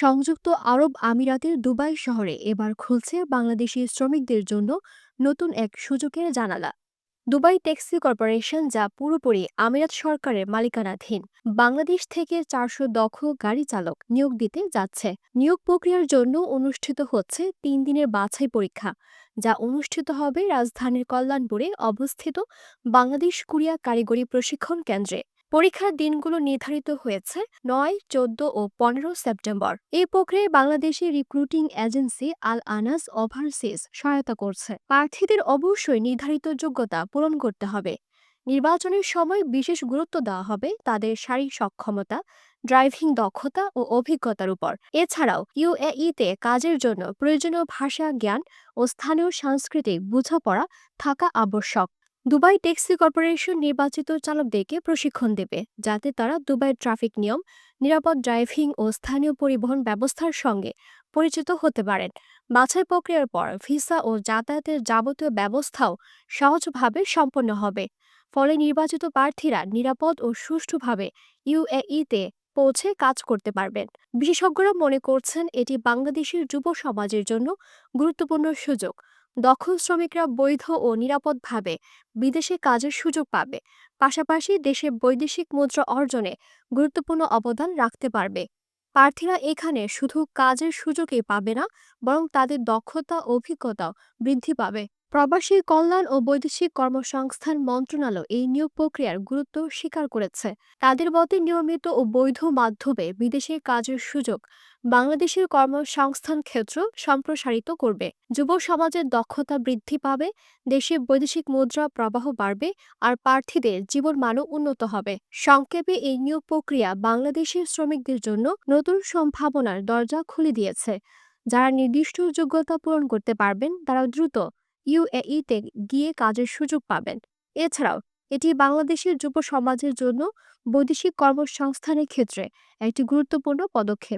সংযুক্ত আরব আমিরাতের দুবাই শহরে এবার খুলছে বাংলাদেশি শ্রমিকদের জন্য নতুন এক সুযোগের জানালা। দুবাই ট্যাক্সি কর্পোরেশন যা পুরোপুরি আমিরাত সরকারের মালিকানাধীন, বাংলাদেশ থেকে চারশো দক্ষ গাড়ি চালক নিয়োগ দিতে যাচ্ছে। নিয়োগ প্রক্রিয়ার জন্য অনুষ্ঠিত হচ্ছে তিন দিনের বাছাই পরীক্ষা, যা অনুষ্ঠিত হবে রাজধানীর কল্যাণপুরে অবস্থিত বাংলাদেশ কুরিয়া কারিগরি প্রশিক্ষণ কেন্দ্রে। পরীক্ষার দিনগুলো নির্ধারিত হয়েছে নয়, চোদ্দ ও পনেরো সেপ্টেম্বর। এই প্রক্রিয়ায় Bangladeshi recruiting agency Al Anas overseas সহায়তা করছে। প্রার্থীদের অবশ্যই নির্ধারিত যোগ্যতা পূরণ করতে হবে। নির্বাচনের সময় বিশেষ গুরুত্ব দেওয়া হবে তাদের শারীরিক সক্ষমতা, ড্রাইভিং দক্ষতা ও অভিজ্ঞতার উপর। এছাড়াও ইউএইতে কাজের জন্য প্রয়োজনীয় ভাষা, জ্ঞান ও স্থানীয় সাংস্কৃতিক বুঝাপড়া থাকা আবশ্যক। দুবাই ট্যাক্সি কর্পোরেশন নির্বাচিত চালকদেরকে প্রশিক্ষণ দেবে, যাতে তারা দুবাই ট্রাফিক নিয়ম, নিরাপদ ড্রাইভিং ও স্থানীয় পরিবহন ব্যবস্থার সঙ্গে পরিচিত হতে পারেন। বাছাই প্রক্রিয়ার পর ভিসা ও যাতায়াতের যাবতীয় ব্যবস্থাও সহজভাবে সম্পন্ন হবে। ফলে নির্বাচিত প্রার্থীরা নিরাপদ ও সুষ্ঠুভাবে ইউএইতে পৌঁছে কাজ করতে পারবেন। বিশেষজ্ঞরা মনে করছেন এটি বাংলাদেশের যুব সমাজের জন্য গুরুত্বপূর্ণ সুযোগ। দক্ষ শ্রমিকরা বৈধ ও নিরাপদভাবে বিদেশে কাজের সুযোগ পাবে। পাশাপাশি দেশে বৈদেশিক মুদ্রা অর্জনে গুরুত্বপূর্ণ অবদান রাখতে পারবে। প্রার্থীরা এখানে শুধু কাজের সুযোগই পাবে না, বরং তাদের দক্ষতা, অভিজ্ঞতাও বৃদ্ধি পাবে। প্রবাসী কল্যাণ ও বৈদেশিক কর্মসংস্থান মন্ত্রণালয় এই নিয়োগ প্রক্রিয়ার গুরুত্ব স্বীকার করেছে। তাদের মতে, নিয়মিত ও বৈধ মাধ্যমে বিদেশে কাজের সুযোগ বাংলাদেশের কর্মসংস্থান ক্ষেত্র সম্প্রসারিত করবে। যুব সমাজের দক্ষতা বৃদ্ধি পাবে, দেশে বৈদেশিক মুদ্রা প্রবাহ বাড়বে আর প্রার্থীদের জীবনমানও উন্নত হবে। সংক্ষেপে, এই নিয়োগ প্রক্রিয়া বাংলাদেশের শ্রমিকদের জন্য নতুন সম্ভাবনার দরজা খুলে দিয়েছে। যারা নির্দিষ্ট যোগ্যতা পূরণ করতে পারবেন, তারা দ্রুত ইউএইতে গিয়ে কাজের সুযোগ পাবেন। এছাড়াও, এটি বাংলাদেশের যুব সমাজের জন্য বৈদেশিক কর্মসংস্থানের ক্ষেত্রে একটি গুরুত্বপূর্ণ পদক্ষেপ।